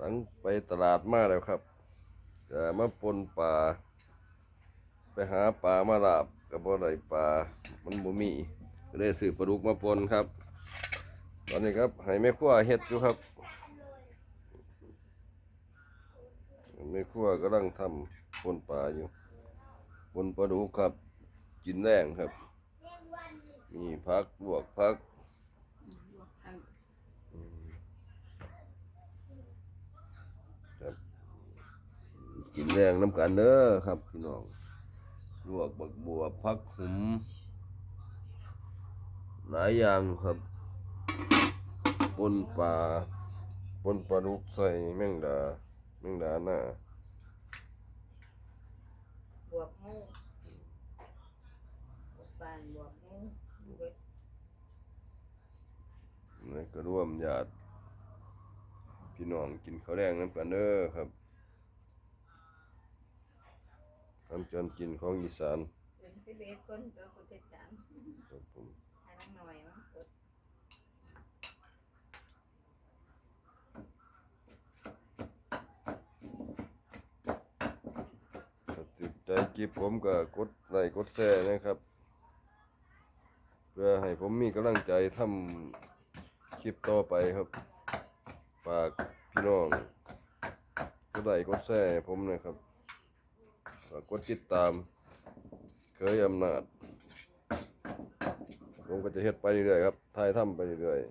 หลังไปตลาดมาแล้วครับจะมาปนปลาไปหาปลามาลาบกับบ่ได้ปลามันบ่มีก็เลยซื้อปลาดุกมาปนครับ ตอนนี้ครับให้แม่ครัวเฮ็ดอยู่ครับแม่ครัวกำลังทำปนปลาอยู่ปนปลาดุกครับกินแรงครับ มีพักลวกพัก กินแรงน้ำกันเด้อครับพี่น้องลวกบักบัวพักหุมหลายอย่างครับปนปลาปนปลาดุกใส่แมงดาแมงดาหน้าบวกหมูบวกปานบวกหมูเบิดนี่ก็ร่วมญาติพี่น้องกินข้าวแดงน้ำกันเด้อครับ ทำจนกินของอีสานเป็นสิบเอ็ดคนตัวผู้ติดตามครับผมให้น้องหน่อยมันกดถ้าติดใจคลิปผมก็กดไลค์กดแชร์นะครับ เพื่อให้ผมมีกำลังใจทำคลิปต่อไปครับฝากพี่น้องกดไลค์กดแชร์ให้ผมนะครับ ฝากกดติดตาม เคยอำนาจ ผมก็จะเฮ็ดไปเรื่อยๆครับถ่ายทำไปเรื่อยๆ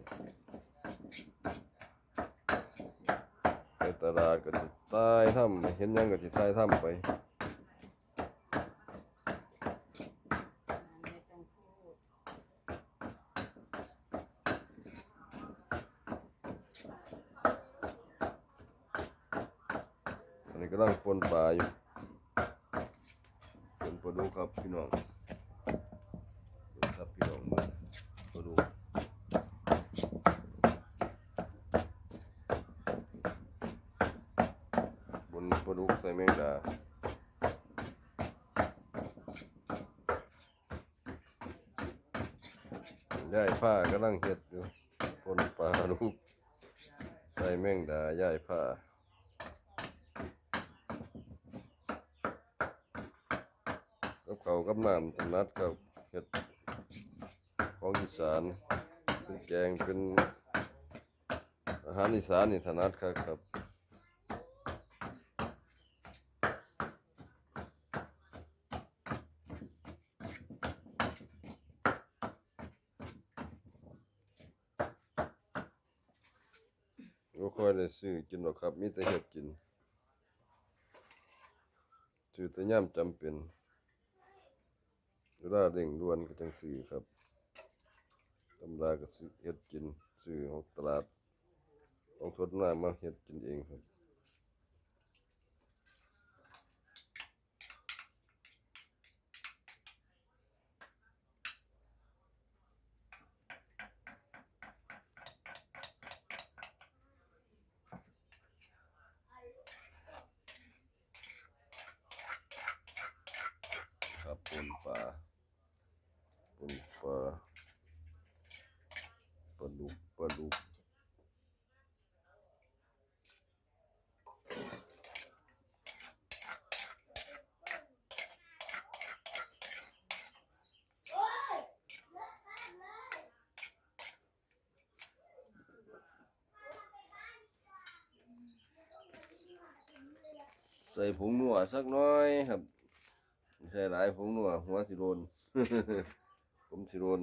ไปตลาดก็จะถ่ายทำเห็นยังก็จะถ่ายทำไปไม่ต้องพูดอันนี้กำลังปนปลาอยู่ป ดุกครับพี่น้องดูครับพี่น้องมือปลาดุกบนปลาดุกใส่แมงดาย่ายผ้ากำลังเฮ็ดอยู่ปนปลาดุกใส่แมงดาย่ายผ้า กับเขากับน้ำถนัดครับเฮ็ดของอีสานเป็นแกงเป็นอาหารอีสานนี่ถนัดครับครับก็ค่อยได้ซื้อกินหรอกครับ มีแต่เฮ็ดกินซื้อแต่ย่ำจำเป็น เวลาเร่งด่วนก็จังซื้อครับตำราก็ซื้อเฮ็ดกินซื้อของตลาดของทดน้ามาเฮ็ดกินเองครับครับปนปลา ปนปลาปลาดุกปลาดุกใส่ผงนัวสักน้อยครับ ใส่หลายผงนัวหัวสิโดน ผมสิโดน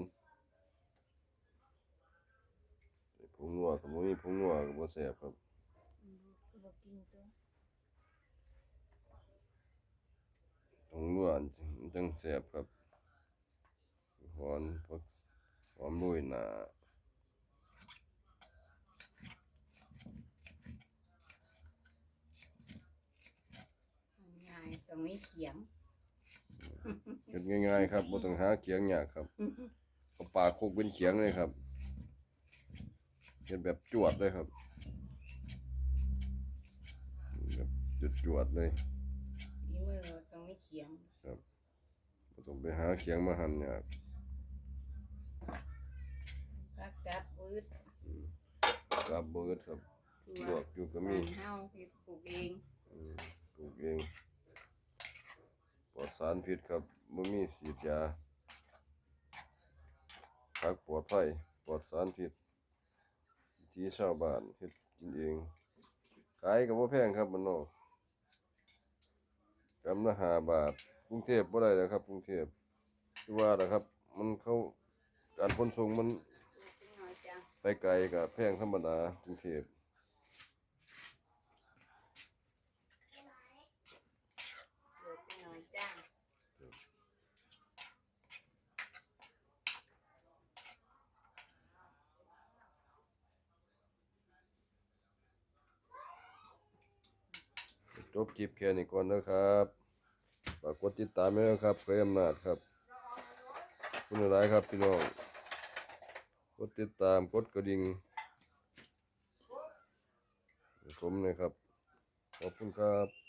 ใส่ผงนัวกับมีผงนัวก็บ่แซ่บครับบวกกินตัวผงนัวมันจังแซ่บครับหอนพักหอมโรยหน้าง่ายตรงนี้เขียง เฮ็ดง่ายๆครับบ่ต้องหาเขียงยากครับเอาปลาโคกเป็นเขียงเลยครับเฮ็ดแบบจวดเลยครับแบบจวดๆเลยนี่มือตรงนี้เขียงบ่ต้องไปหาเขียงมาหั่นยากกักกัดวืดกาบเบิดครับลวกอยู่ก็บ้ามีนเฮาเฮ็ดปลูกเองอืมปลูกเอง ปลอดสารพิษครับบ่มีฉีดยาผักปลอดภัยปลอดสารพิษวิธีชาวบ้านเฮ็ดกินเองขายก็บ่แพงครับมันนอกกำละห้าบาทกรุงเทพบ่ได้แล้วครับกรุงเทพคือว่าล่ะครับ มันเข้าการขนส่งมันไปไกลก็แพงธรรมดากรุงเทพ เดือดจังหน่อยจ้ะ จบคลิปแค่นี้ก่อนนะครับฝากกดติดตามด้วยนะครับเคยอำนาจครับ คุณหลายครับพี่น้อง กดติดตามกดกระดิ่งให้ผมนะครับ ขอบคุณครับ